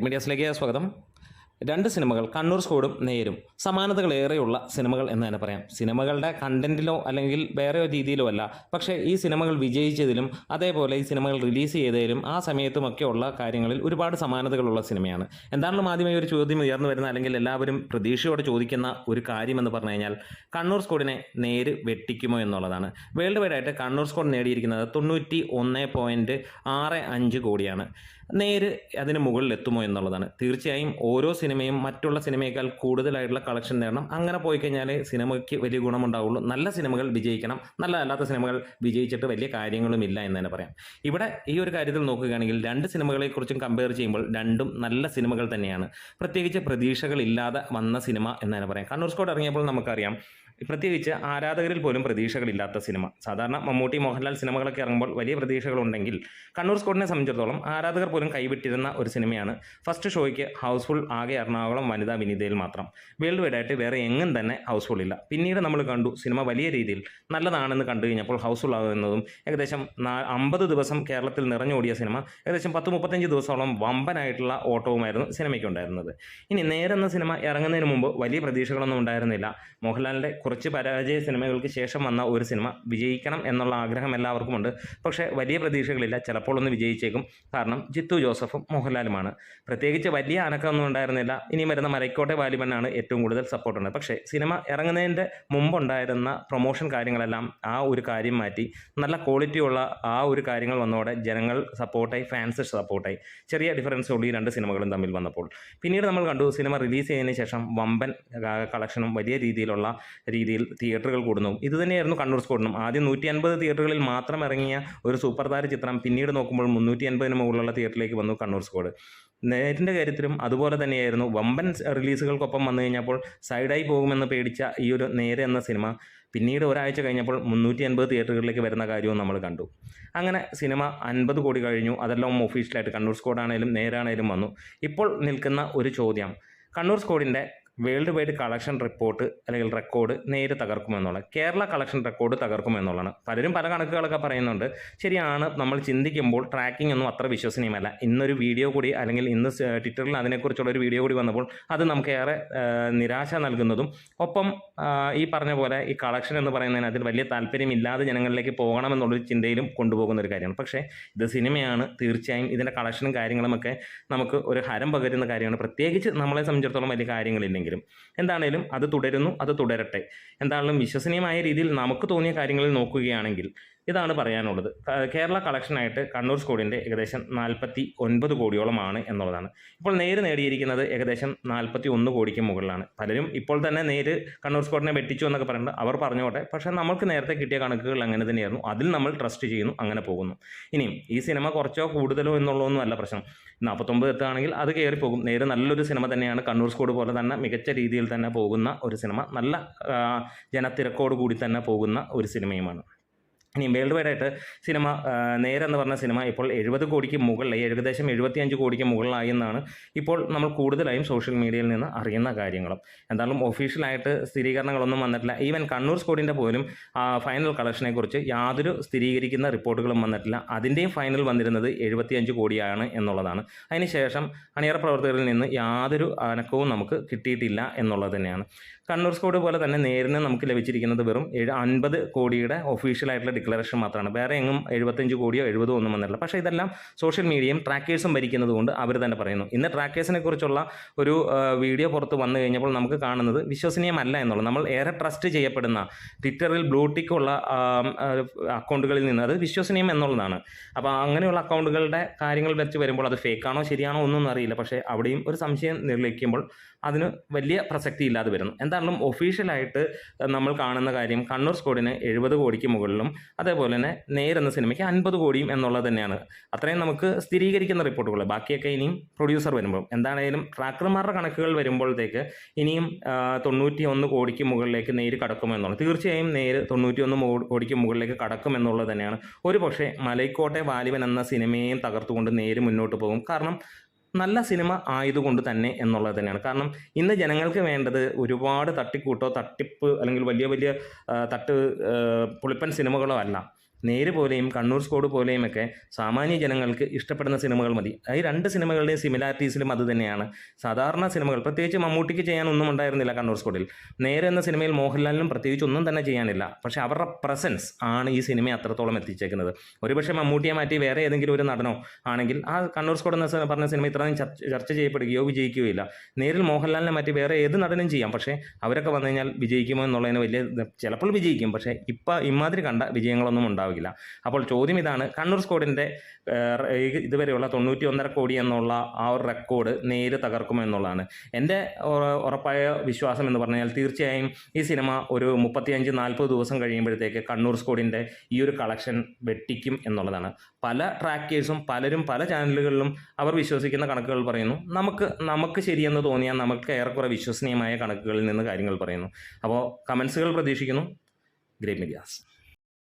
മീഡിയാസിലേക്ക് സ്വാഗതം. രണ്ട് സിനിമകൾ കണ്ണൂർ സ്കോഡും നേരും. സമാനതകളേറെയുള്ള സിനിമകൾ എന്ന് തന്നെ പറയാം. സിനിമകളുടെ കണ്ടന്റിലോ അല്ലെങ്കിൽ വേറെ രീതിയിലോ അല്ല. പക്ഷേ ഈ സിനിമകൾ വിജയിച്ചതിലും അതേപോലെ ഈ സിനിമകൾ റിലീസ് ചെയ്തതിലും ആ സമയത്തുമൊക്കെയുള്ള കാര്യങ്ങളിൽ ഒരുപാട് സമാനതകളുള്ള സിനിമയാണ്. എന്താണല്ലോ ആദ്യമായി ഒരു ചോദ്യം ഉയർന്നു വരുന്ന അല്ലെങ്കിൽ എല്ലാവരും പ്രതീക്ഷയോടെ ചോദിക്കുന്ന ഒരു കാര്യമെന്ന് പറഞ്ഞു കഴിഞ്ഞാൽ കണ്ണൂർ സ്കോഡിനെ നേര് വെട്ടിക്കുമോ എന്നുള്ളതാണ്. വേൾഡ് വൈഡ് ആയിട്ട് കണ്ണൂർ സ്കോഡ് നേടിയിരിക്കുന്നത് തൊണ്ണൂറ്റി ഒന്ന് പോയിന്റ് ആറ് അഞ്ച് കോടിയാണ്. നേര് അതിന് മുകളിൽ എത്തുമോ എന്നുള്ളതാണ്. തീർച്ചയായും ഓരോ സിനിമയും മറ്റുള്ള സിനിമയേക്കാൾ കൂടുതലായിട്ടുള്ള കളക്ഷൻ നേടണം. അങ്ങനെ പോയി കഴിഞ്ഞാൽ സിനിമയ്ക്ക് വലിയ ഗുണമുണ്ടാവുള്ളൂ. നല്ല സിനിമകൾ വിജയിക്കണം. നല്ല അല്ലാത്ത സിനിമകൾ വിജയിച്ചിട്ട് വലിയ കാര്യങ്ങളുമില്ല എന്ന് തന്നെ പറയാം. ഇവിടെ ഈ ഒരു കാര്യത്തിൽ നോക്കുകയാണെങ്കിൽ രണ്ട് സിനിമകളെക്കുറിച്ചും കമ്പയർ ചെയ്യുമ്പോൾ രണ്ടും നല്ല സിനിമകൾ തന്നെയാണ്. പ്രത്യേകിച്ച് പ്രതീക്ഷകളില്ലാതെ വന്ന സിനിമ എന്ന് തന്നെ പറയാം. കണ്ണൂർ സ്കോഡ് ഇറങ്ങിയപ്പോൾ നമുക്കറിയാം പ്രത്യേകിച്ച് ആരാധകരിൽ പോലും പ്രതീക്ഷകളില്ലാത്ത സിനിമ. സാധാരണ മമ്മൂട്ടി മോഹൻലാൽ സിനിമകളൊക്കെ ഇറങ്ങുമ്പോൾ വലിയ പ്രതീക്ഷകളുണ്ടെങ്കിൽ കണ്ണൂർ സ്കോഡിനെ സംബന്ധിച്ചിടത്തോളം ആരാധകർ പോലും കൈവിട്ടിരുന്ന ഒരു സിനിമയാണ് ഫസ്റ്റ് ഷോയ്ക്ക് ഹൗസ്ഫുൾ ആകെ എറണാകുളം വനിതാ വിനീതയിൽ മാത്രം. വേൾഡ് വൈഡ് ആയിട്ട് വേറെ എങ്ങും തന്നെ ഹൗസ്ഫുൾ ഇല്ല. പിന്നീട് നമ്മൾ കണ്ടു സിനിമ വലിയ രീതിയിൽ നല്ലതാണെന്ന് കണ്ടു കഴിഞ്ഞപ്പോൾ ഹൗസ്ഫുൾ ആകുന്നതും ഏകദേശം അമ്പത് ദിവസം കേരളത്തിൽ നിറഞ്ഞോടിയ സിനിമ ഏകദേശം പത്ത് മുപ്പത്തഞ്ച് ദിവസത്തോളം വമ്പനായിട്ടുള്ള ഓട്ടവുമായിരുന്നു സിനിമയ്ക്ക് ഉണ്ടായിരുന്നത് ഇനി നേരെന്ന സിനിമ ഇറങ്ങുന്നതിന് മുമ്പ് വലിയ പ്രതീക്ഷകളൊന്നും ഉണ്ടായിരുന്നില്ല. മോഹൻലാലിന്റെ കുറച്ച് പരാജയ സിനിമകൾക്ക് ശേഷം വന്ന ഒരു സിനിമ വിജയിക്കണം എന്നുള്ള ആഗ്രഹം എല്ലാവർക്കുമുണ്ട്. പക്ഷേ വലിയ പ്രതീക്ഷകളില്ല. ചിലപ്പോൾ ഒന്ന് വിജയിച്ചേക്കും. കാരണം ജിത്തു ജോസഫും മോഹൻലാലുമാണ്. പ്രത്യേകിച്ച് വലിയ അനക്കമൊന്നും ഉണ്ടായിരുന്നില്ല. ഇനി വരുന്ന മലക്കോട്ടെ വാലിബനാണ് ഏറ്റവും കൂടുതൽ സപ്പോർട്ടുണ്ട് പക്ഷേ സിനിമ ഇറങ്ങുന്നതിന്റെ മുമ്പുണ്ടായിരുന്ന പ്രൊമോഷൻ കാര്യങ്ങളെല്ലാം ആ ഒരു കാര്യം മാറ്റി. നല്ല ക്വാളിറ്റിയുള്ള ആ ഒരു കാര്യങ്ങൾ വന്നതോടെ ജനങ്ങൾ സപ്പോർട്ടായി ഫാൻസ് സപ്പോർട്ടായി ചെറിയ ഡിഫറൻസ് ഉള്ളൂ ഈ രണ്ട് സിനിമകളും തമ്മിൽ വന്നപ്പോൾ. പിന്നീട് നമ്മൾ കണ്ടു സിനിമ റിലീസ് ചെയ്തതിന് ശേഷം വമ്പൻ കളക്ഷനും വലിയ രീതിയിലുള്ള രീതിയിൽ തിയേറ്ററുകൾ കൂടുന്നു. ഇത് തന്നെയായിരുന്നു കണ്ണൂർ സ്കോഡിനും ആദ്യം നൂറ്റി അൻപത് തിയേറ്ററുകളിൽ മാത്രം ഇറങ്ങിയ ഒരു സൂപ്പർ താര ചിത്രം പിന്നീട് നോക്കുമ്പോൾ മുന്നൂറ്റി അൻപതിന് മുകളിലുള്ള തിയേറ്ററിലേക്ക് വന്നു കണ്ണൂർ സ്കോഡ് നേരിന്റെ കാര്യത്തിലും അതുപോലെ തന്നെയായിരുന്നു. വമ്പൻ റിലീസുകൾക്കൊപ്പം വന്നു കഴിഞ്ഞപ്പോൾ സൈഡായി പോകുമെന്ന് പേടിച്ച ഈ ഒരു നേരെ എന്ന സിനിമ പിന്നീട് ഒരാഴ്ച കഴിഞ്ഞപ്പോൾ മുന്നൂറ്റി അൻപത് തിയേറ്ററുകളിലേക്ക് വരുന്ന കാര്യവും നമ്മൾ കണ്ടു. അങ്ങനെ സിനിമ അൻപത് കോടി കഴിഞ്ഞു. അതെല്ലാം ഒഫീഷ്യലായിട്ട് കണ്ണൂർ സ്കോഡാണേലും നേരാണേലും വന്നു. ഇപ്പോൾ നിൽക്കുന്ന ഒരു ചോദ്യം. കണ്ണൂർ സ്കോഡിന്റെ വേൾഡ് വൈഡ് കളക്ഷൻ റിപ്പോർട്ട് അല്ലെങ്കിൽ റെക്കോർഡ് നേരെ തകർക്കുമെന്നുള്ള കേരള കളക്ഷൻ റെക്കോർഡ് തകർക്കുമെന്നുള്ളതാണ്. പലരും പല കണക്കുകളൊക്കെ പറയുന്നുണ്ട്. ശരിയാണ് നമ്മൾ ചിന്തിക്കുമ്പോൾ ട്രാക്കിംഗ് ഒന്നും അത്ര വിശ്വസനീയമല്ല. ഇന്നൊരു വീഡിയോ കൂടി അല്ലെങ്കിൽ ഇന്ന് ട്വിറ്ററിൽ അതിനെക്കുറിച്ചുള്ള ഒരു വീഡിയോ കൂടി വന്നപ്പോൾ അത് നമുക്ക് ഏറെ നിരാശ നൽകുന്നതും ഒപ്പം ഈ പറഞ്ഞ പോലെ ഈ കളക്ഷൻ എന്ന് പറയുന്നതിന് അതിൽ വലിയ താല്പര്യമില്ലാതെ ജനങ്ങളിലേക്ക് പോകണമെന്നുള്ളൊരു ചിന്തയിലും കൊണ്ടുപോകുന്ന ഒരു കാര്യമാണ്. പക്ഷേ ഇത് സിനിമയാണ്. തീർച്ചയായും ഇതിന്റെ കളക്ഷനും കാര്യങ്ങളുമൊക്കെ നമുക്ക് ഒരു ഹരം പകരുന്ന കാര്യമാണ്. പ്രത്യേകിച്ച് നമ്മളെ സംബന്ധിച്ചിടത്തോളം വലിയ കാര്യങ്ങളില്ലെങ്കിലും എന്താണേലും അത് തുടരുന്നു അത് തുടരട്ടെ. എന്താണെങ്കിലും വിശ്വസനീയമായ രീതിയിൽ നമുക്ക് തോന്നിയ കാര്യങ്ങളിൽ നോക്കുകയാണെങ്കിൽ ഇതാണ് പറയാനുള്ളത്. കേരള കളക്ഷനായിട്ട് കണ്ണൂർ സ്കൂളിന്റെ ഏകദേശം നാൽപ്പത്തി ഒൻപത് കോടിയോളമാണ് എന്നുള്ളതാണ്. ഇപ്പോൾ നേര് നേടിയിരിക്കുന്നത് ഏകദേശം നാൽപ്പത്തി ഒന്ന് കോടിക്ക് മുകളിലാണ്. പലരും ഇപ്പോൾ തന്നെ നേര് കണ്ണൂർ സ്കൂളിനെ വെട്ടിച്ചു എന്നൊക്കെ പറയുന്നത് അവർ പറഞ്ഞോട്ടെ. പക്ഷേ നമുക്ക് നേരത്തെ കിട്ടിയ കണക്കുകൾ അങ്ങനെ തന്നെയായിരുന്നു. അതിൽ നമ്മൾ ട്രസ്റ്റ് ചെയ്യുന്നു അങ്ങനെ പോകുന്നു. ഇനിയും ഈ സിനിമ കുറച്ചോ കൂടുതലോ എന്നുള്ളതൊന്നും അല്ല പ്രശ്നം. നാൽപ്പത്തൊമ്പത് എത്തുകയാണെങ്കിൽ അത് കയറിപ്പോകും നേര് നല്ലൊരു സിനിമ തന്നെയാണ്. കണ്ണൂർ സ്കോഡ് പോലെ തന്നെ മികച്ച രീതിയിൽ തന്നെ പോകുന്ന ഒരു സിനിമ. നല്ല ജനത്തിരക്കോട് കൂടി തന്നെ പോകുന്ന ഒരു സിനിമയുമാണ്. ഇനി വേൾഡ് വൈഡ് ആയിട്ട് സിനിമ നേരെ എന്ന് പറഞ്ഞ സിനിമ ഇപ്പോൾ എഴുപത് കോടിക്ക് മുകളിലായി ഏകദേശം എഴുപത്തിയഞ്ച് കോടിക്ക് മുകളിലായി എന്നാണ് ഇപ്പോൾ നമ്മൾ കൂടുതലായും സോഷ്യൽ മീഡിയയിൽ നിന്ന് അറിയുന്ന കാര്യങ്ങളും. എന്തായാലും ഒഫീഷ്യലായിട്ട് സ്ഥിരീകരണങ്ങളൊന്നും വന്നിട്ടില്ല. ഈവൻ കണ്ണൂർ സ്കോഡിന്റെ പോലും ഫൈനൽ കളക്ഷനെക്കുറിച്ച് യാതൊരു സ്ഥിരീകരിക്കുന്ന റിപ്പോർട്ടുകളും വന്നിട്ടില്ല. അതിന്റെയും ഫൈനൽ വന്നിരുന്നത് എഴുപത്തിയഞ്ച് കോടിയാണ് എന്നുള്ളതാണ്. അതിനുശേഷം അണിയറ പ്രവർത്തകരിൽ നിന്ന് യാതൊരു അനക്കവും നമുക്ക് കിട്ടിയിട്ടില്ല എന്നുള്ളത് തന്നെയാണ്. കണ്ണൂർ സ്കോഡ് പോലെ തന്നെ നേരിന് നമുക്ക് ലഭിച്ചിരിക്കുന്നത് വെറും അൻപത് കോടിയുടെ ഒഫീഷ്യലായിട്ടുള്ള ഡിക്ലറേഷൻ മാത്രമാണ് വേറെ എങ്ങും എഴുപത്തഞ്ച് കോടിയോ എഴുപതോ ഒന്നും വന്നിട്ടില്ല. പക്ഷേ ഇതെല്ലാം സോഷ്യൽ മീഡിയയും ട്രാക്കേഴ്സും ഭരിക്കുന്നത് കൊണ്ട് അവർ തന്നെ പറയുന്നു. ഇന്ന് ട്രാക്കേഴ്സിനെ കുറിച്ചുള്ള ഒരു വീഡിയോ പുറത്ത് വന്നു കഴിഞ്ഞപ്പോൾ നമുക്ക് കാണുന്നത് വിശ്വസനീയമല്ല എന്നുള്ളത്. നമ്മൾ ഏറെ ട്രസ്റ്റ് ചെയ്യപ്പെടുന്ന ട്വിറ്ററിൽ ബ്ലൂടിക്ക് ഉള്ള അക്കൗണ്ടുകളിൽ നിന്ന് അത് വിശ്വസനീയം എന്നുള്ളതാണ്. അപ്പോൾ അങ്ങനെയുള്ള അക്കൗണ്ടുകളുടെ കാര്യങ്ങൾ വെച്ച് വരുമ്പോൾ അത് ഫേക്കാണോ ശരിയാണോ ഒന്നും അറിയില്ല. പക്ഷേ അവിടെയും ഒരു സംശയം നിർലയിക്കുമ്പോൾ അതിന് വലിയ പ്രസക്തി ഇല്ലാതെ വരുന്നു. എന്താണെങ്കിലും ഒഫീഷ്യലായിട്ട് നമ്മൾ കാണുന്ന കാര്യം കണ്ണൂർ സ്കോഡിന് എഴുപത് കോടിക്ക് മുകളിലും അതേപോലെ തന്നെ എന്ന സിനിമയ്ക്ക് അൻപത് കോടിയും എന്നുള്ളത് തന്നെയാണ്. അത്രയും നമുക്ക് സ്ഥിരീകരിക്കുന്ന റിപ്പോർട്ടുകൾ. ബാക്കിയൊക്കെ ഇനിയും പ്രൊഡ്യൂസർ വരുമ്പോൾ എന്താണേലും ട്രാക്കർമാരുടെ കണക്കുകൾ വരുമ്പോഴത്തേക്ക് ഇനിയും തൊണ്ണൂറ്റി ഒന്ന് കോടിക്ക് മുകളിലേക്ക് നേര് കടക്കുമെന്നുള്ളത് തീർച്ചയായും നേര് തൊണ്ണൂറ്റി ഒന്ന് കോടിക്ക് മുകളിലേക്ക് കടക്കുമെന്നുള്ളത് തന്നെയാണ്. ഒരു പക്ഷേ മലൈക്കോട്ടെ വാലിബൻ എന്ന സിനിമയെയും തകർത്തുകൊണ്ട് നേര് മുന്നോട്ട് പോകും. കാരണം നല്ല സിനിമ ആയതുകൊണ്ട് തന്നെ എന്നുള്ളത് തന്നെയാണ്. കാരണം ഇന്ന് ജനങ്ങൾക്ക് വേണ്ടത് ഒരുപാട് തട്ടിക്കൂട്ടോ തട്ടിപ്പ് അല്ലെങ്കിൽ വലിയ വലിയ തട്ട് പുളിപ്പൻ സിനിമകളോ അല്ല. നേര് പോലെയും കണ്ണൂർ സ്കോഡ് പോലെയും ഒക്കെ സാമാന്യ ജനങ്ങൾക്ക് ഇഷ്ടപ്പെടുന്ന സിനിമകൾ മതി. ഈ രണ്ട് സിനിമകളുടെയും സിമിലാരിറ്റീസിലും അത് തന്നെയാണ്. സാധാരണ സിനിമകൾ പ്രത്യേകിച്ച് മമ്മൂട്ടിക്ക് ചെയ്യാനൊന്നും ഉണ്ടായിരുന്നില്ല കണ്ണൂർ സ്കോഡിൽ. നേരെ എന്ന സിനിമയിൽ മോഹൻലാലിനും പ്രത്യേകിച്ച് ഒന്നും തന്നെ ചെയ്യാനില്ല. പക്ഷേ അവരുടെ പ്രസൻസ് ആണ് ഈ സിനിമയെ അത്രത്തോളം എത്തിച്ചേക്കുന്നത്. ഒരുപക്ഷെ മമ്മൂട്ടിയെ മാറ്റി വേറെ ഏതെങ്കിലും ഒരു നടനോ ആണെങ്കിൽ ആ കണ്ണൂർ സ്കോഡ് എന്ന പറഞ്ഞ സിനിമ ഇത്രയും ചർച്ച ചർച്ച ചെയ്യപ്പെടുകയോ വിജയിക്കുകയോ ഇല്ല നേരിൽ മോഹൻലാലിനെ മാറ്റി വേറെ ഏത് നടനും ചെയ്യാം. പക്ഷേ അവരൊക്കെ വന്നു കഴിഞ്ഞാൽ വിജയിക്കുമോ എന്നുള്ളതിന് വലിയ ചിലപ്പോൾ വിജയിക്കും. പക്ഷേ ഇപ്പം ഇമാതിരി കണ്ട വിജയങ്ങളൊന്നും ഉണ്ടാവില്ല. അപ്പോൾ ചോദ്യം ഇതാണ് കണ്ണൂർ സ്കോഡിന്റെ ഇതുവരെയുള്ള തൊണ്ണൂറ്റി ഒന്നര കോടി എന്നുള്ള ആ ഒരു റെക്കോർഡ് നേര് തകർക്കുമോ എന്നുള്ളതാണ്. എന്റെ ഉറപ്പായ വിശ്വാസം എന്ന് പറഞ്ഞാൽ തീർച്ചയായും ഈ സിനിമ ഒരു മുപ്പത്തിയഞ്ച് നാൽപ്പത് ദിവസം കഴിയുമ്പോഴത്തേക്ക് കണ്ണൂർ സ്കോഡിന്റെ ഈ ഒരു കളക്ഷൻ വെട്ടിക്കും എന്നുള്ളതാണ്. പല ട്രാക്കേഴ്സും പലരും പല ചാനലുകളിലും അവർ വിശ്വസിക്കുന്ന കണക്കുകൾ പറയുന്നു. നമുക്ക് നമുക്ക് ശരിയെന്ന് തോന്നിയാൽ നമുക്ക് ഏറെക്കുറെ വിശ്വസനീയമായ കണക്കുകളിൽ നിന്ന് കാര്യങ്ങൾ പറയുന്നു. അപ്പോൾ കമൻസുകൾ പ്രതീക്ഷിക്കുന്നു. Great medias